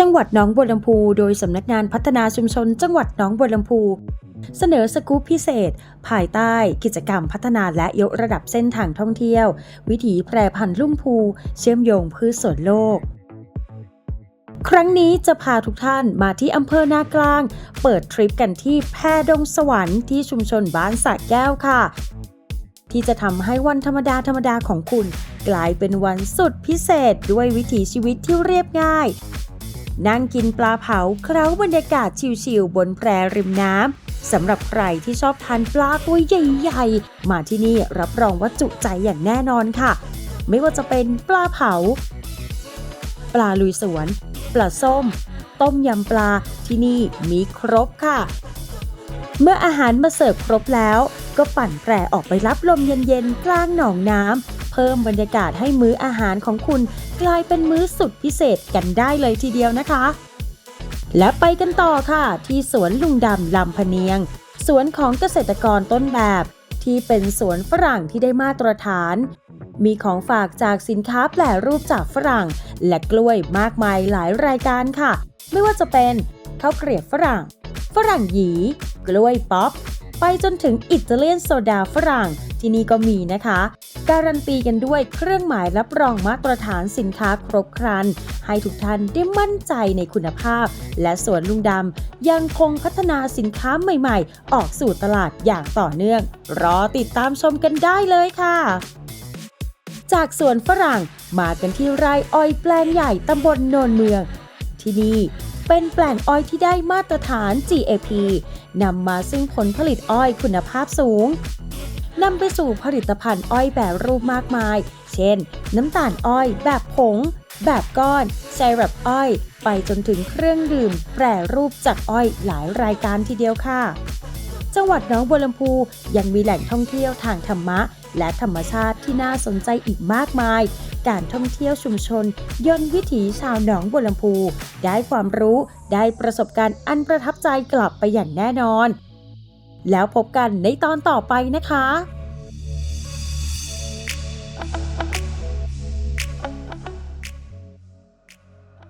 จังหวัดหนองบัวลำพู โดยสำนักงานพัฒนาชุมชน จังหวัดหนองบัวลำพู เสนอสกู๊ปพิเศษ ภายใต้กิจกรรมพัฒนาและยกระดับเส้นทางท่องเที่ยว วิถีแปรพันธุ์ลุ่มพูเชื่อมโยงพืชสวนโลกครั้งนี้จะพาทุกท่านมาที่อำเภอนากลาง เปิดทริปกันที่แพรดงสวรรค์ที่ชุมชนบ้านสระแก้วค่ะ ที่จะทำให้วันธรรมดาธรรมดาของคุณ กลายเป็นวันสุดพิเศษด้วยวิถีชีวิตที่เรียบง่าย นั่งกินปลาเผาเคล้าบรรยากาศชิลๆบนแพรริมน้ำสำหรับใครที่ชอบทานปลาตัวใหญ่ๆ มาที่นี่รับรองว่าจุใจอย่างแน่นอนค่ะ ไม่ว่าจะเป็นปลาเผา ปลาลุยสวน ปลาส้ม ต้มยำปลาที่นี่มีครบค่ะ เมื่ออาหารมาเสิร์ฟครบแล้ว ก็ปั่นแปรออกไปรับลมเย็นๆกลางหนองน้ำ พิ่มบรรยากาศให้มื้ออาหารของคุณ กลายเป็นมื้อสุดพิเศษกันได้เลยทีเดียวนะคะ และไปกันต่อค่ะ ที่สวนลุงดำลำพเนียง สวนของเกษตรกรต้นแบบ ที่เป็นสวนฝรั่งที่ได้มาตรฐาน มีของฝากจากสินค้าแปรรูปจากฝรั่ง และกล้วยมากมายหลายรายการค่ะ ไม่ว่าจะเป็นข้าวเกรียบฝรั่ง ฝรั่งหยี กล้วยป๊อป ไปจนถึงอิตาเลียนโซดาฝรั่ง ที่นี่ก็มีนะคะ การันตีกันด้วยเครื่องหมายรับรองมาตรฐานสินค้าครบครัน ให้ทุกท่านได้มั่นใจในคุณภาพ และสวนลุงดำยังคงพัฒนาสินค้าใหม่ๆ ออกสู่ตลาดอย่างต่อเนื่อง รอติดตามชมกันได้เลยค่ะจากสวนฝรั่งมากันที่ไร่อ้อยแปลงใหญ่ตำบลโนนเมือง ที่นี่เป็นแปลงอ้อยที่ได้มาตรฐาน GAP นำมาซึ่งผลผลิตอ้อยคุณภาพสูง นำไปสู่ผลิตภัณฑ์อ้อยแบบรูปมากมาย เช่น น้ำตาลอ้อยแบบผง แบบก้อนไซรัปอ้อย ไปจนถึงเครื่องดื่ม แปรรูปจากอ้อยหลายรายการทีเดียวค่ะ จังหวัดหนองบัวลำพูยังมีแหล่งท่องเที่ยวทางธรรมะ และธรรมชาติที่น่าสนใจอีกมากมาย การท่องเที่ยวชุมชนยนต์วิถีชาวหนองบัวลำพู ได้ความรู้ได้ประสบการณ์อันประทับใจกลับไปอย่างแน่นอน แล้วพบกันในตอนต่อไปนะคะ